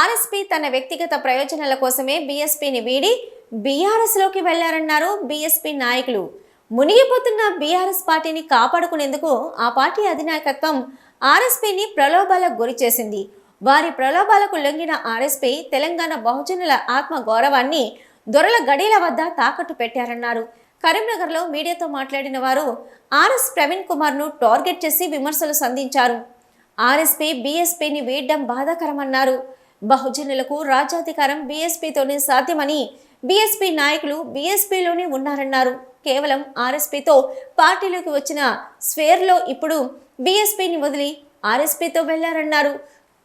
RSP తన వ్యక్తిగత ప్రయోజనాల కోసమే బీఎస్పీని వీడి బీఆర్ఎస్లోకి వెళ్ళారన్నారు బీఎస్పీ నాయకులు. మునిగిపోతున్న బీఆర్ఎస్ పార్టీని కాపాడుకునేందుకు ఆ పార్టీ అధినాయకత్వం ఆర్ఎస్పీని ప్రలోభాలకు గురి చేసింది. వారి ప్రలోభాలకు లొంగిన ఆర్ఎస్పీ తెలంగాణ బహుజనుల ఆత్మ గౌరవాన్ని దొరల గడీల వద్ద తాకట్టు పెట్టారన్నారు. కరీంనగర్లో మీడియాతో మాట్లాడిన వారు ఆర్ఎస్ ప్రవీణ్ కుమార్ను టార్గెట్ చేసి విమర్శలు సంధించారు. ఆర్ఎస్పీ బీఎస్పీని వీడడం బాధాకరమన్నారు. బహుజనులకు రాజ్యాధికారం బీఎస్పీతోనే సాధ్యమని బీఎస్పీ నాయకులు బీఎస్పీలోనే ఉన్నారన్నారు. కేవలం ఆర్ఎస్పీతో పార్టీలోకి వచ్చిన స్వేర్లో ఇప్పుడు బీఎస్పీని వదిలి ఆర్ఎస్పీతో వెళ్ళారన్నారు.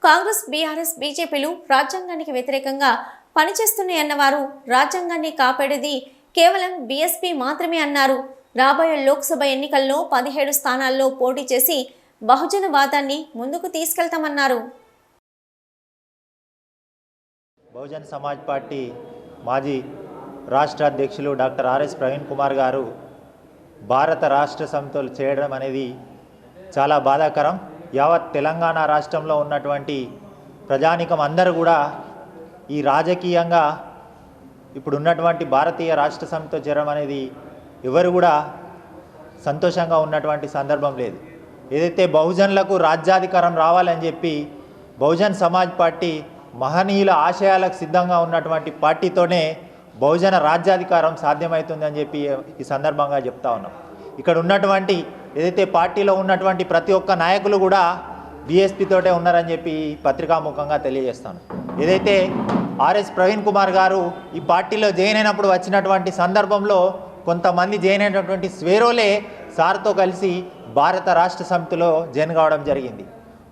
కాంగ్రెస్ బీఆర్ఎస్ బీజేపీలు రాజ్యాంగానికి వ్యతిరేకంగా పనిచేస్తున్నాయన్నవారు రాజ్యాంగాన్ని కాపాడేది కేవలం బీఎస్పీ మాత్రమే అన్నారు. రాబోయే లోక్సభ ఎన్నికల్లో పదిహేడు స్థానాల్లో పోటీ చేసి బహుజన వాదాన్ని ముందుకు తీసుకెళ్తామన్నారు. బహుజన్ సమాజ్ పార్టీ మాజీ రాష్ట్ర అధ్యక్షులు డాక్టర్ ఆర్ఎస్ ప్రవీణ్ కుమార్ గారు భారత రాష్ట్ర సమితులు చేయడం అనేది చాలా బాధాకరం. యావత్ తెలంగాణ రాష్ట్రంలో ఉన్నటువంటి ప్రజానికం అందరూ కూడా ఈ రాజకీయంగా ఇప్పుడు ఉన్నటువంటి భారతీయ రాష్ట్ర సమితితో చేరడం అనేది ఎవరు కూడా సంతోషంగా ఉన్నటువంటి సందర్భం లేదు. ఏదైతే బహుజనులకు రాజ్యాధికారం రావాలని చెప్పి బహుజన్ సమాజ్ పార్టీ మహనీయుల ఆశయాలకు సిద్ధంగా ఉన్నటువంటి పార్టీతోనే బహుజన రాజ్యాధికారం సాధ్యమవుతుందని చెప్పి ఈ సందర్భంగా చెప్తా ఉన్నాం. ఇక్కడ ఉన్నటువంటి ఏదైతే పార్టీలో ఉన్నటువంటి ప్రతి ఒక్క నాయకులు కూడా బీఎస్పీతోటే ఉన్నారని చెప్పి ఈ పత్రికాముఖంగా తెలియజేస్తాను. ఏదైతే ఆర్ఎస్ ప్రవీణ్ కుమార్ గారు ఈ పార్టీలో జాయిన్ అయినప్పుడు వచ్చినటువంటి సందర్భంలో కొంతమంది జాయిన్ అయినటువంటి స్వేరోలే సార్తో కలిసి భారత రాష్ట్ర సమితిలో జాయిన్ కావడం జరిగింది.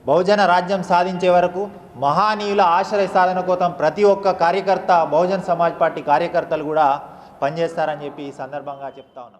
బహుజన రాజ్యం సాధించే వరకు మహానీయుల ఆశ్రయ సాధన కోసం ప్రతి ఒక్క కార్యకర్త బహుజన్ సమాజ్ పార్టీ కార్యకర్తలు కూడా పనిచేస్తారని చెప్పి ఈ సందర్భంగా చెప్తా ఉన్నాం.